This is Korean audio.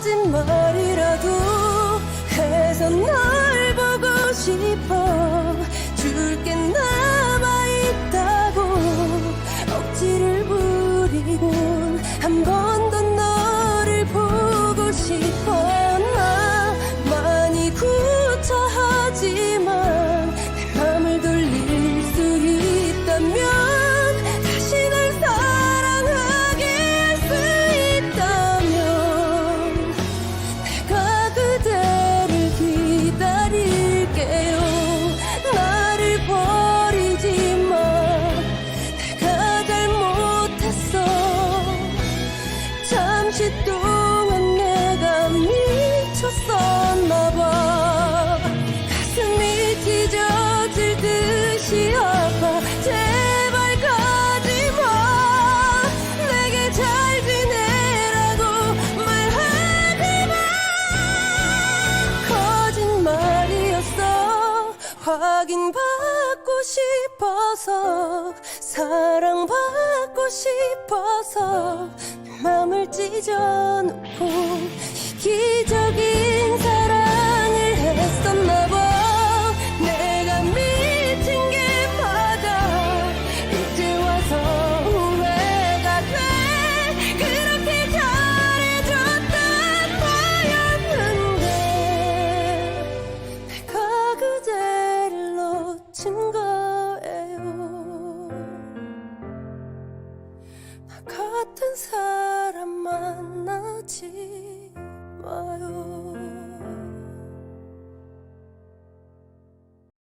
부러진 머리라도 확인받고 싶어서 사랑받고 싶어서 맘을 찢어놓고 기적이 같은 사람 만나지 말